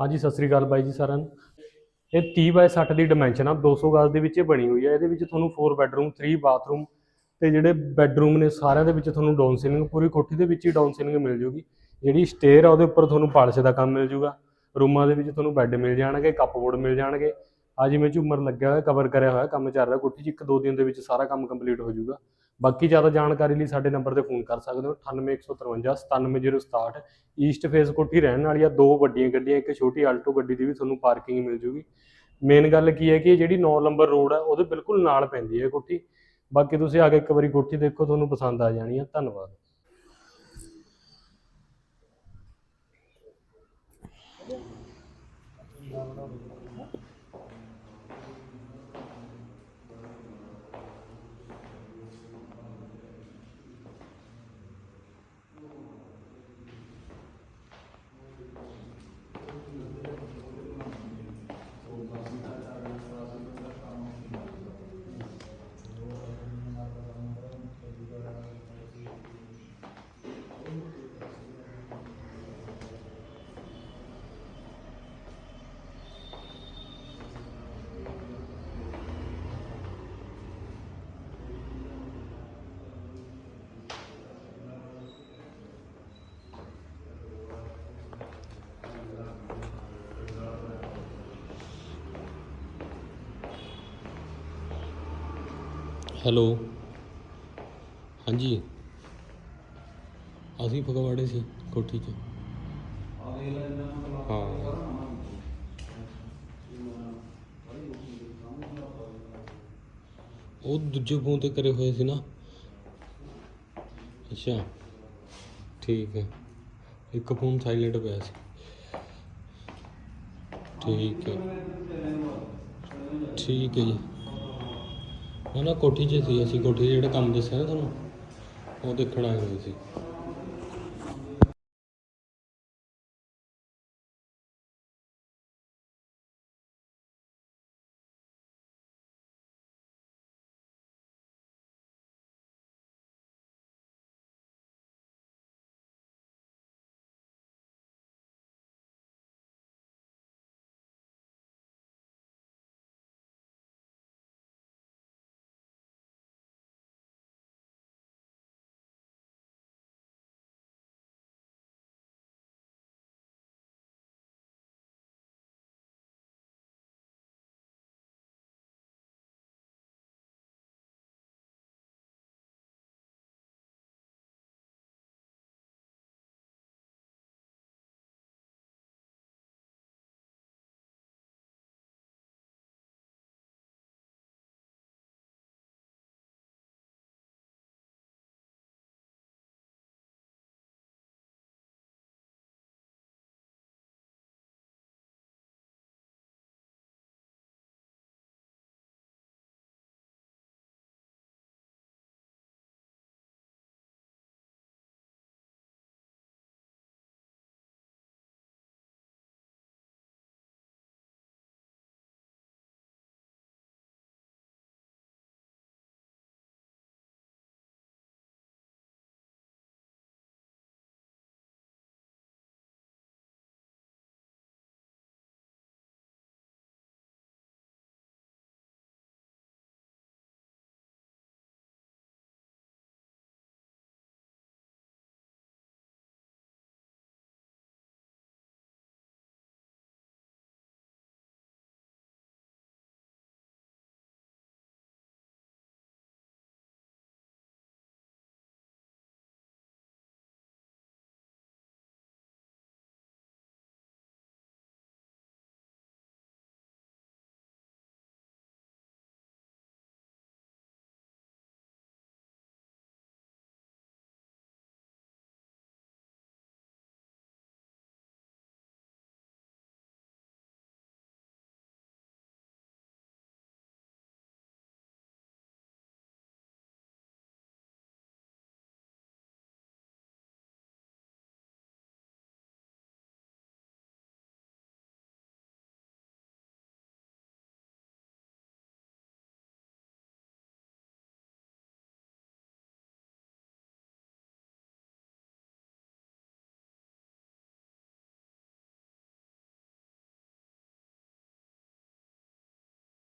ਹਾਂਜੀ, ਸਤਿ ਸ੍ਰੀ ਅਕਾਲ ਬਾਈ ਜੀ ਸਾਰਿਆਂ ਨੂੰ। ਇਹ 30 ਬਾਈ 60 ਦੀ ਡਾਈਮੈਂਸ਼ਨ ਆ 200 ਗਜ਼ ਦੇ ਵਿੱਚ ਇਹ ਬਣੀ ਹੋਈ ਹੈ ਇਹਦੇ ਵਿੱਚ ਤੁਹਾਨੂੰ 4 ਬੈੱਡਰੂਮ 3 ਬਾਥਰੂਮ ਤੇ ਜਿਹੜੇ ਬੈੱਡਰੂਮ ਨੇ, ਸਾਰਿਆਂ ਦੇ ਵਿੱਚ ਤੁਹਾਨੂੰ ਡਾਊਨ ਸੀਲਿੰਗ ਪੂਰੀ ਕੋਠੀ ਦੇ ਵਿੱਚ ਹੀ ਡਾਊਨ ਸੀਲਿੰਗ ਮਿਲ ਜੂਗੀ। ਜਿਹੜੀ ਸਟੇਅਰ ਆ, ਉਹਦੇ ਉੱਪਰ ਤੁਹਾਨੂੰ ਪਾਲਿਸ਼ ਦਾ ਕੰਮ ਮਿਲ ਜੂਗਾ। ਰੂਮਾਂ ਦੇ ਵਿੱਚ ਤੁਹਾਨੂੰ ਬੈੱਡ ਮਿਲ ਜਾਣਗੇ ਕੱਪਬੋਰਡ ਮਿਲ ਜਾਣਗੇ। ਆ ਜਿਵੇਂ ਝੂਮਰ ਲੱਗਿਆ ਹੋਇਆ ਕਵਰ ਕਰਿਆ ਹੋਇਆ ਕੰਮ ਚੱਲ ਰਿਹਾ, ਕੋਠੀ 'ਚ ਇੱਕ ਦੋ ਦਿਨ ਦੇ ਵਿੱਚ ਸਾਰਾ ਕੰਮ ਕੰਪਲੀਟ ਹੋ ਜਾਊਗਾ ਬਾਕੀ ਜ਼ਿਆਦਾ ਜਾਣਕਾਰੀ ਲਈ ਸਾਡੇ ਨੰਬਰ ਤੇ ਫੋਨ ਕਰ ਸਕਦੇ ਹੋ 9815 97067 ਈਸਟ ਫੇਸ ਕੋਠੀ ਰਹਿਣ ਵਾਲੀ ਆ, ਦੋ ਵੱਡੀਆਂ ਗੱਡੀਆਂ, ਇੱਕ ਛੋਟੀ ਆਲਟੋ ਗੱਡੀ ਦੀ ਵੀ ਤੁਹਾਨੂੰ ਪਾਰਕਿੰਗ ਮਿਲ ਜੂਗੀ। ਮੇਨ ਗੱਲ ਕੀ ਹੈ ਕਿ ਇਹ ਜਿਹੜੀ 9 ਨੰਬਰ ਰੋਡ ਹੈ ਉਹਦੇ ਬਿਲਕੁਲ ਨਾਲ ਪੈਂਦੀ ਹੈ ਕੋਠੀ। ਬਾਕੀ ਤੁਸੀਂ ਆ ਕੇ ਇੱਕ ਵਾਰੀ ਕੋਠੀ ਦੇਖੋ, ਤੁਹਾਨੂੰ ਪਸੰਦ ਆ ਜਾਣੀ ਹੈ ਧੰਨਵਾਦ। ਹੈਲੋ। ਹਾਂਜੀ। ਅਸੀਂ ਫਗਵਾੜੇ ਸੀ, ਕੋਠੀ 'ਚ। ਹਾਂ। ਉਹ ਦੂਜੇ ਫੋਨ ਤੇ ਕਰੇ ਹੋਏ ਸੀ ਨਾ। ਅੱਛਾ। ਠੀਕ ਹੈ। ਇੱਕ ਫੋਨ ਸਾਇਲੈਂਟ ਪਿਆ ਸੀ। ਠੀਕ ਹੈ। ਠੀਕ ਹੈ ਜੀ। ਨਾ ਨਾ ਕੋਠੀ 'ਚ ਸੀ, ਅਸੀਂ ਕੋਠੀ 'ਚ ਜਿਹੜਾ ਕੰਮ ਦੱਸਿਆ ਨਾ ਤੁਹਾਨੂੰ, ਉਹ ਦੇਖਣ ਆਏ ਹੋਏ ਸੀ।